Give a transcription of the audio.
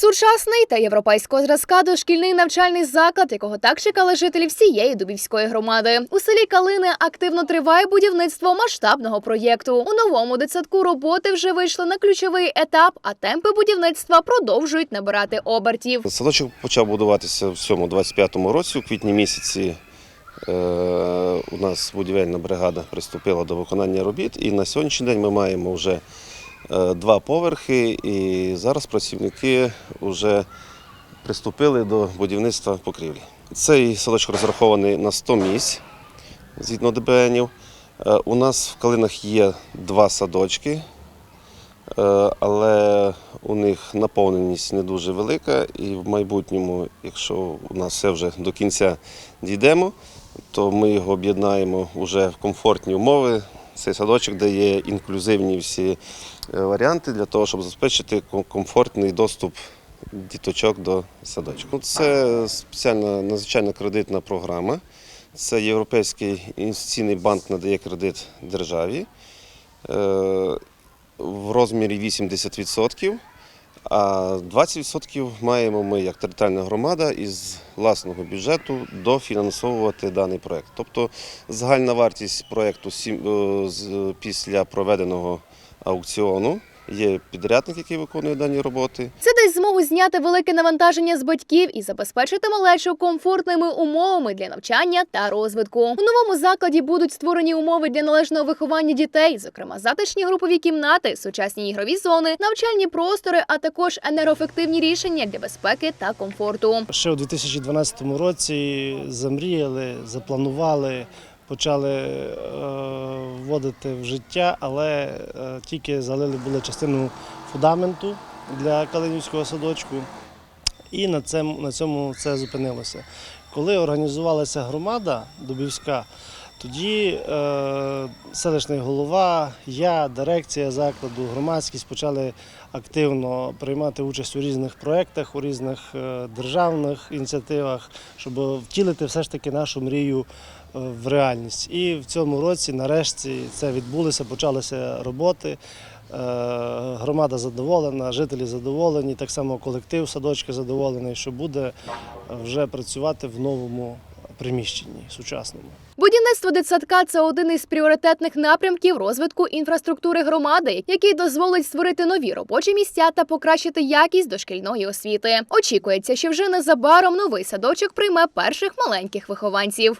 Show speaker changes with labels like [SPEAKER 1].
[SPEAKER 1] Сучасний та європейського зразка дошкільний навчальний заклад, якого так чекали жителі всієї Дубівської громади. У селі Калини активно триває будівництво масштабного проєкту. У новому дитсадку роботи вже вийшли на ключовий етап, а темпи будівництва продовжують набирати обертів.
[SPEAKER 2] Садочок почав будуватися в цьому 25-му році. У квітні місяці е, у нас будівельна бригада приступила до виконання робіт. І на сьогоднішній день ми маємо вже два поверхи, і зараз працівники вже приступили до будівництва покрівлі. Цей садочок розрахований на 100 місць згідно ДБНів. Е, У нас в Калинах є два садочки. Е, але у них наповненість не дуже велика, і в майбутньому, якщо у нас все вже до кінця дійдемо, то ми його об'єднаємо вже в комфортні умови. Цей садочок дає інклюзивні всі е, варіанти для того, щоб забезпечити комфортний доступ діточок до садочку. Це спеціальна надзвичайна кредитна програма. Це Європейський інвестиційний банк надає кредит державі. Е, в розмірі 80%, а 20% маємо ми як територіальна громада із власного бюджету дофінансовувати даний проект. Тобто загальна вартість проекту е, після проведеного аукціону. Є підрядник, який виконує дані роботи.
[SPEAKER 1] Це дасть змогу зняти велике навантаження з батьків і забезпечити малечу комфортними умовами для навчання та розвитку. У новому закладі будуть створені умови для належного виховання дітей, зокрема затишні групові кімнати, сучасні ігрові зони, навчальні простори, а також енергоефективні рішення для безпеки та комфорту.
[SPEAKER 3] Ще у 2012 році замріяли, запланували, почали е, вводити в життя, але е, тільки залили були частину фундаменту для Калинівського садочку, і на цьому, на цьому це зупинилося. Коли організувалася громада Дубівська, тоді е, селищний голова, я, дирекція закладу, громадськість почали активно приймати участь у різних проєктах, у різних е, державних ініціативах, щоб втілити все ж таки нашу мрію е, в реальність. І в цьому році, нарешті, це відбулося, почалися роботи. Е, Громада задоволена, жителі задоволені, так само колектив садочка задоволений, що буде вже працювати в новому приміщенні сучасному.
[SPEAKER 1] Будівництво дитсадка це один із пріоритетних напрямків розвитку інфраструктури громади, який дозволить створити нові робочі місця та покращити якість дошкільної освіти. Очікується, що вже незабаром новий садочок прийме перших маленьких вихованців.